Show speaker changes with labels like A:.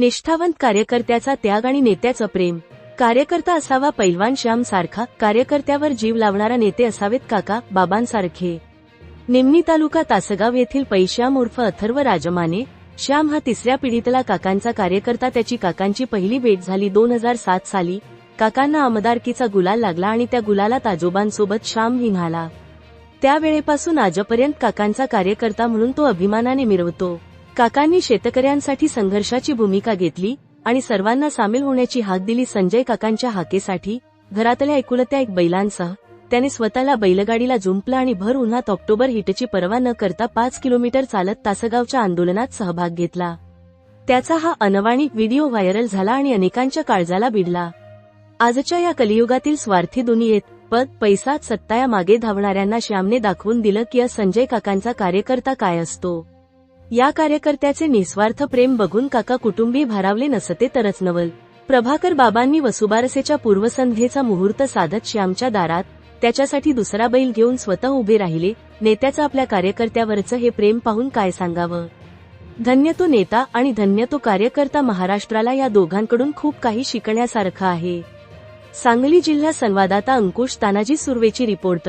A: निष्ठावंत कार्यकर्त्याचा त्याग आणि नेत्याचं प्रेम. कार्यकर्ता असावा पैलवान श्याम सारखा कार्यकर्त्यावर जीव लावणारा नेते असावेत काका बाबांसारखे. निमणी तालुका तासगाव येथील पैश्याम उर्फ अथर्व राजमाने श्याम हा तिसऱ्या पिढीतला काकांचा कार्यकर्ता त्याची काकांची पहिली भेट झाली दोन हजार सात साली. काकांना आमदारकीचा गुलाल लागला आणि त्या गुलालात आजोबांसोबत श्याम हिंगाला त्यावेळेपासून आजपर्यंत काकांचा कार्यकर्ता म्हणून तो अभिमानाने मिरवतो. काकांनी शेतकऱ्यांसाठी संघर्षाची भूमिका घेतली आणि सर्वांना सामील होण्याची हाक दिली संजय काकांच्या हाकेसाठी घरातल्या एकुलत्या एक बैलांसह. त्याने स्वतःला बैलगाडीला जुंपलं आणि भर उन्हात ऑक्टोबर हिटची पर्वा न करता पाच किलोमीटर चालत तासगावच्या आंदोलनात सहभाग घेतला. त्याचा हा अनवाणी व्हिडिओ व्हायरल झाला आणि अनेकांच्या काळजाला भिडला. आजच्या या कलियुगातील स्वार्थी दुनियेत पद पैसा सत्ताया मागे धावणाऱ्यांना श्यामने दाखवून दिलं की संजय काकांचा कार्यकर्ता काय असतो. या कार्यकर्त्याचे निस्वार्थ प्रेम बघून काका कुटुंबी भारावले नसते तरच नवल. प्रभाकर बाबांनी वसुबारसेच्या पूर्वसंध्येचा मुहूर्त साधत श्यामच्या दारात त्याच्यासाठी दुसरा बैल घेऊन स्वतः उभे राहिले नेत्याचं आपल्या कार्यकर्त्यावरचं हे प्रेम पाहून काय सांगावं? धन्य तो नेता आणि धन्य तो कार्यकर्ता महाराष्ट्राला या दोघांकडून खूप काही शिकण्यासारखं आहे. सांगली जिल्हा संवाददाता अंकुश तानाजी सुर्वेची रिपोर्ट